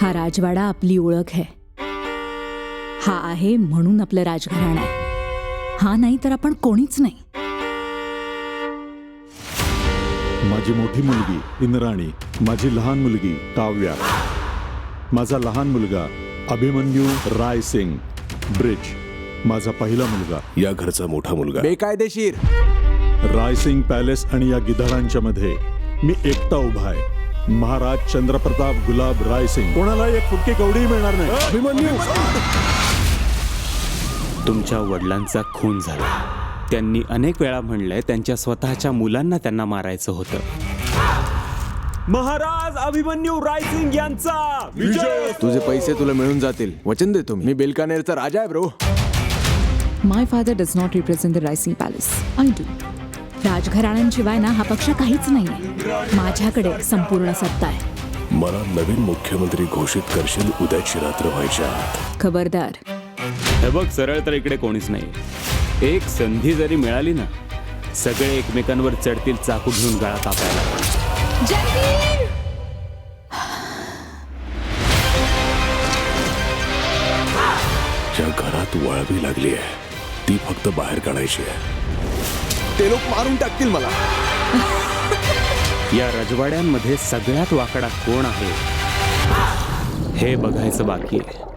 हा राजवाडा आपली ओळख आहे हा आहे म्हणून आपलं राजघराण आहे. हा नाही तर आपण कोणीच नाही. माझी मोठी मुलगी इंद्राणी माझी लहान मुलगी काव्या माझा लहान मुलगा अभिमन्यू राय सिंग ब्रिज माझा पहिला मुलगा या घरचा मोठा मुलगा. बेकायदेशीर. रायसिंग पॅलेस आणि या गिधाडांच्या मध्ये मी एकटा उभा आहे. महाराज चंद्रप्रताप गुलाब रायसिंग कोणाला एक फुटकी कवडी मिळणार नाही. अभिमन्यू. तुमच्या वडिलांचा खून झाला. त्यांनी अनेक वेळा म्हणलंय त्यांच्या स्वतःच्या मुलांना त्यांना मारायचं होतं. महाराज अभिमन्यू रायसिंग यांचा विजय. तुझे पैसे तुला मिळून जातील. वचन देतो मी. मी बेलकानेरचा राजा आहे bro. My father does not represent the Rising Palace. I do. राजघराण्यांशिवाय ना हा पक्ष काहीच नाहीये. माझ्याकडे संपूर्ण सत्ता आहे. मला नवीन मुख्यमंत्री घोषित करशील उद्याची रात्र व्हायच्या आत. खबरदार. हे बघ सरळ तर इकडे कोणीच नाही एक संधी जरी मिळाली ना सगळे एकमेकांवर चढतील चाकू घेऊन गळा कापायला. ज्या घरात वळवी लागली आहे ती फक्त बाहेर काढायची आहे. ते लोक मारून टाकतील मला. या रजवाड्यांमध्ये सगळ्यात वाकडा कोण आहे? हे बघायचं बाकी आहे.